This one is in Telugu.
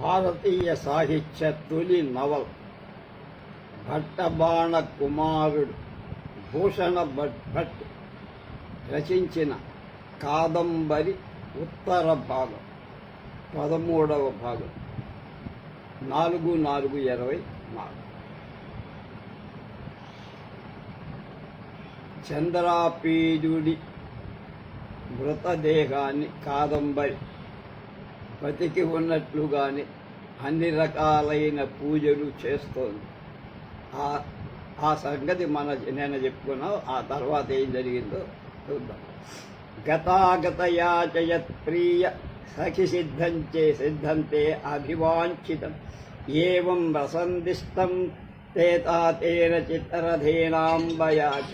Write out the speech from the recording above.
భారతీయ సాహిత్య తొలి నవల్. భట్టబాణ కుమారుడు భూషణ భట్ భట్ రచించిన కాదంబరి ఉత్తర భాగం పదమూడవ భాగం. నాలుగు నాలుగు ఇరవై నాలుగు. చంద్రాపీడుడి మృతదేహాన్ని కాదంబరి బతికి ఉన్నట్లుగానే అన్ని రకాలైన పూజలు చేస్తోంది. ఆ ఆ సంగతి మన నేను చెప్పుకున్నాం ఆ తర్వాత ఏం జరిగిందో చూద్దాం. గతాగతయాచయత్ ప్రియ సఖి సిద్ధంచే సిద్ధంతే అభివాంఛితం. ఏం రసందిష్టం తేతాతేన చిత్తరథేనాంబయాచ